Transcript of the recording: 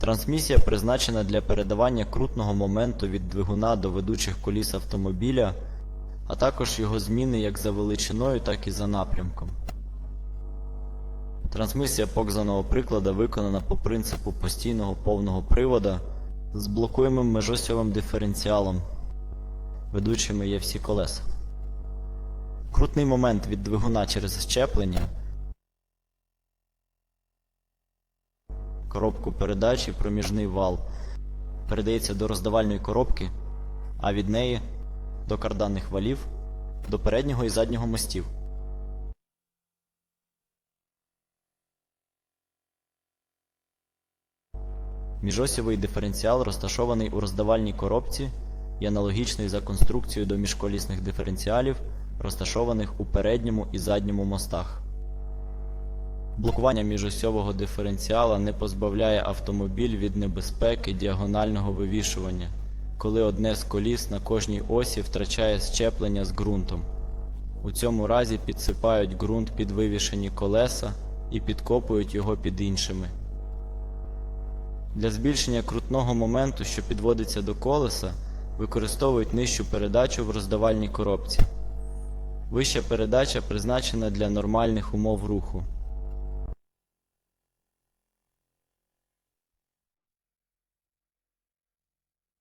Трансмісія призначена для передавання крутного моменту від двигуна до ведучих коліс автомобіля, а також його зміни як за величиною, так і за напрямком. Трансмісія показаного приклада виконана по принципу постійного повного привода з блокуємим межосьовим диференціалом. Ведучими є всі колеса. Крутний момент від двигуна через щеплення, коробку передач і проміжний вал передається до роздавальної коробки, а від неї до карданних валів, до переднього і заднього мостів. Міжосьовий диференціал розташований у роздавальній коробці і аналогічний за конструкцією до міжколісних диференціалів, розташованих у передньому і задньому мостах. Блокування міжосьового диференціала не позбавляє автомобіль від небезпеки діагонального вивішування, коли одне з коліс на кожній осі втрачає щеплення з ґрунтом. У цьому разі підсипають ґрунт під вивішені колеса і підкопують його під іншими. Для збільшення крутного моменту, що підводиться до колеса, використовують нижчу передачу в роздавальній коробці. Вища передача призначена для нормальних умов руху.